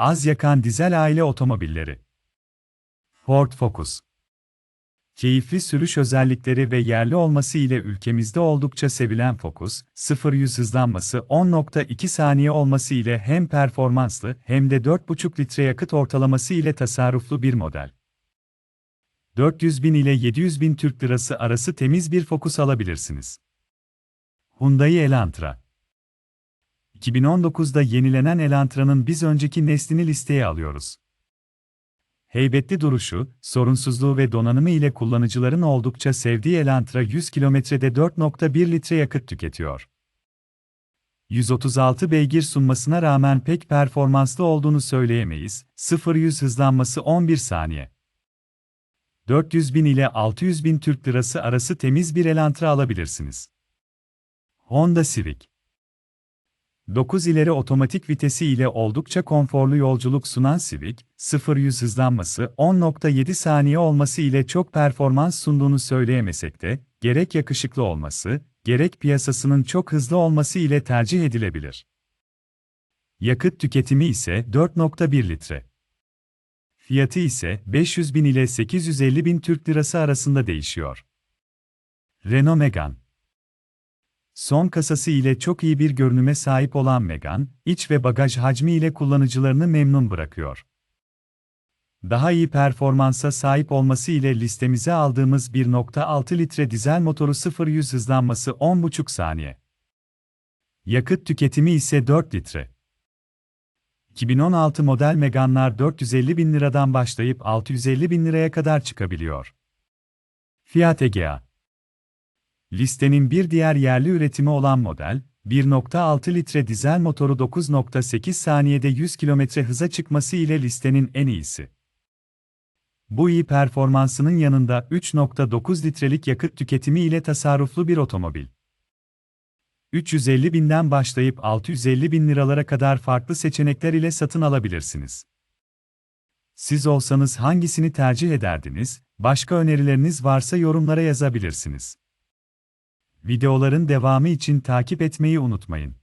Az yakan dizel aile otomobilleri. Ford Focus. Keyifli sürüş özellikleri ve yerli olması ile ülkemizde oldukça sevilen Focus, 0-100 hızlanması 10.2 saniye olması ile hem performanslı hem de 4.5 litre yakıt ortalaması ile tasarruflu bir model. 400 bin ile 700 bin Türk Lirası arası temiz bir Focus alabilirsiniz. Hyundai Elantra 2019'da yenilenen Elantra'nın biz önceki neslini listeye alıyoruz. Heybetli duruşu, sorunsuzluğu ve donanımı ile kullanıcıların oldukça sevdiği Elantra 100 kilometrede 4.1 litre yakıt tüketiyor. 136 beygir sunmasına rağmen pek performanslı olduğunu söyleyemeyiz, 0-100 hızlanması 11 saniye. 400 bin ile 600 bin Türk Lirası arası temiz bir Elantra alabilirsiniz. Honda Civic 9 ileri otomatik vitesi ile oldukça konforlu yolculuk sunan Civic, 0-100 hızlanması 10.7 saniye olması ile çok performans sunduğunu söyleyemesek de, gerek yakışıklı olması, gerek piyasasının çok hızlı olması ile tercih edilebilir. Yakıt tüketimi ise 4.1 litre. Fiyatı ise 500 bin ile 850 bin Türk Lirası arasında değişiyor. Renault Megane Son kasası ile çok iyi bir görünüme sahip olan Megane, iç ve bagaj hacmi ile kullanıcılarını memnun bırakıyor. Daha iyi performansa sahip olması ile listemize aldığımız 1.6 litre dizel motoru 0-100 hızlanması 10.5 saniye. Yakıt tüketimi ise 4 litre. 2016 model Megane'lar 450 bin liradan başlayıp 650 bin liraya kadar çıkabiliyor. Fiat Egea Listenin bir diğer yerli üretimi olan model, 1.6 litre dizel motoru 9.8 saniyede 100 km hıza çıkması ile listenin en iyisi. Bu iyi performansının yanında 3.9 litrelik yakıt tüketimi ile tasarruflu bir otomobil. 350 binden başlayıp 650 bin liralara kadar farklı seçenekler ile satın alabilirsiniz. Siz olsanız hangisini tercih ederdiniz? Başka önerileriniz varsa yorumlara yazabilirsiniz. Videoların devamı için takip etmeyi unutmayın.